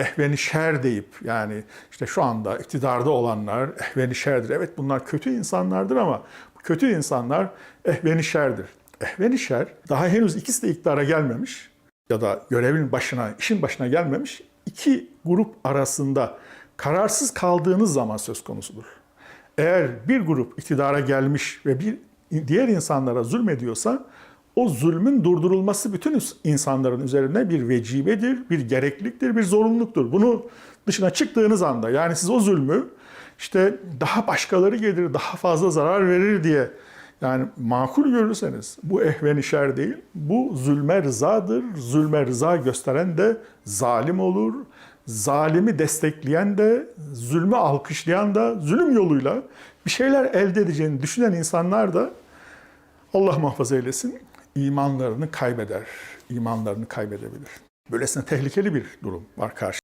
ehveni şer deyip yani işte şu anda iktidarda olanlar ehveni şerdir. Evet bunlar kötü insanlardır ama bu kötü insanlar ehveni şerdir. Ehveni şer daha henüz ikisi de iktidara gelmemiş ya da görevin başına, işin başına gelmemiş iki grup arasında kararsız kaldığınız zaman söz konusudur. Eğer bir grup iktidara gelmiş ve bir diğer insanlara zulmediyorsa o zulmün durdurulması bütün insanların üzerine bir vecibedir, bir gerekliliktir, bir zorunluluktur. Bunu dışına çıktığınız anda yani siz o zulmü işte daha başkaları gelir, daha fazla zarar verir diye yani makul görürseniz bu ehven şer değil, bu zulme rızadır. Zulme rıza gösteren de zalim olur. Zalimi destekleyen de, zulmü alkışlayan da, zulüm yoluyla bir şeyler elde edeceğini düşünen insanlar da Allah muhafaza eylesin imanlarını kaybeder, imanlarını kaybedebilir. Böylesine tehlikeli bir durum var karşı.